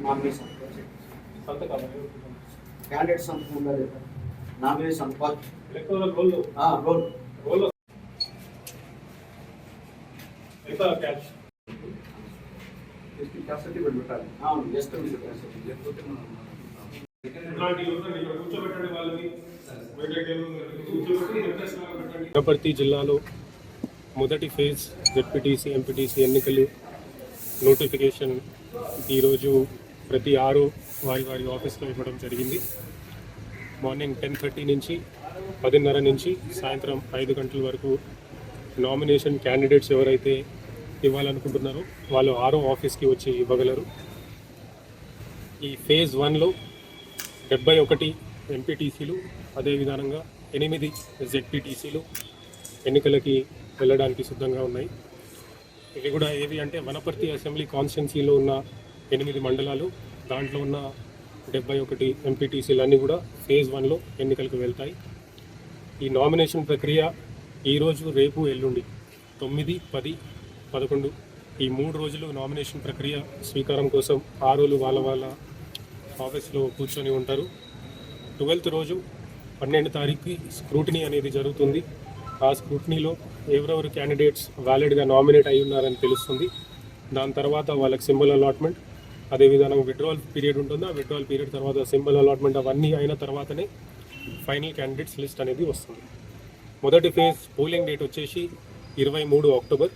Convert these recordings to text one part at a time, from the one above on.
Nomination candidate సంతకం ఉందా లేదా నామినేషన్ రోల్ జస్ట్ లేకపోతే మనం జిల్లాలో మొదటి ఫేజ్ జెడ్పీటీసీ ఎంపీటీసీ ఎన్నికలు నోటిఫికేషన్ ఈరోజు ప్రతి ఆరు వారి వారి ఆఫీస్లో ఇవ్వడం జరిగింది. మార్నింగ్ టెన్ థర్టీ నుంచి పదిన్నర నుంచి సాయంత్రం ఐదు గంటల వరకు నామినేషన్ క్యాండిడేట్స్ ఎవరైతే ఇవ్వాలనుకుంటున్నారో వాళ్ళు ఆరో ఆఫీస్కి వచ్చి ఇవ్వగలరు. ఈ ఫేజ్ వన్లో డెబ్బై ఒకటి ఎంపీటీసీలు అదేవిధంగా ఎనిమిది జెడ్పీటీసీలు ఎన్నికలకి వెళ్ళడానికి సిద్ధంగా ఉన్నాయి. ఇవి కూడా ఏవి అంటే వనపర్తి అసెంబ్లీ కాన్స్టిట్యున్సీలో ఉన్న ఎనిమిది మండలాలు దాంట్లో ఉన్న డెబ్బై ఒకటి ఎంపీటీసీలన్నీ కూడా ఫేజ్ వన్లో ఎన్నికలకు వెళ్తాయి. ఈ నామినేషన్ ప్రక్రియ ఈరోజు రేపు ఎల్లుండి తొమ్మిది పది పదకొండు ఈ మూడు రోజులు నామినేషన్ ప్రక్రియ స్వీకారం కోసం ఆరులు వాళ్ళ వాళ్ళ ఆఫీస్లో కూర్చొని ఉంటారు. ట్వెల్త్ రోజు పన్నెండు తారీఖుకి స్క్రూటినీ అనేది జరుగుతుంది. ఆ స్క్రూటినీలో ఎవరెవరు క్యాండిడేట్స్ వ్యాలిడ్గా నామినేట్ అయి ఉన్నారని తెలుస్తుంది. దాని తర్వాత వాళ్ళకి సింబల్ అలాట్మెంట్ అదేవిధంగా విడ్రావల్ పీరియడ్ ఉంటుంది. ఆ విడ్రావల్ పీరియడ్ తర్వాత సింబల్ అలాట్మెంట్ అవన్నీ అయిన తర్వాతనే ఫైనల్ క్యాండిడేట్స్ లిస్ట్ అనేది వస్తుంది. మొదటి ఫేజ్ పోలింగ్ డేట్ వచ్చేసి ఇరవై మూడు అక్టోబర్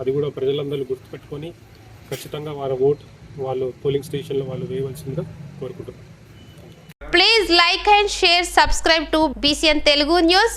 అది కూడా ప్రజలందరూ గుర్తుపెట్టుకొని ఖచ్చితంగా వారి ఓట్ వాళ్ళు పోలింగ్ స్టేషన్లో వాళ్ళు వేయవలసిందిగా కోరుకుంటున్నారు please like and share subscribe to BCN Telugu news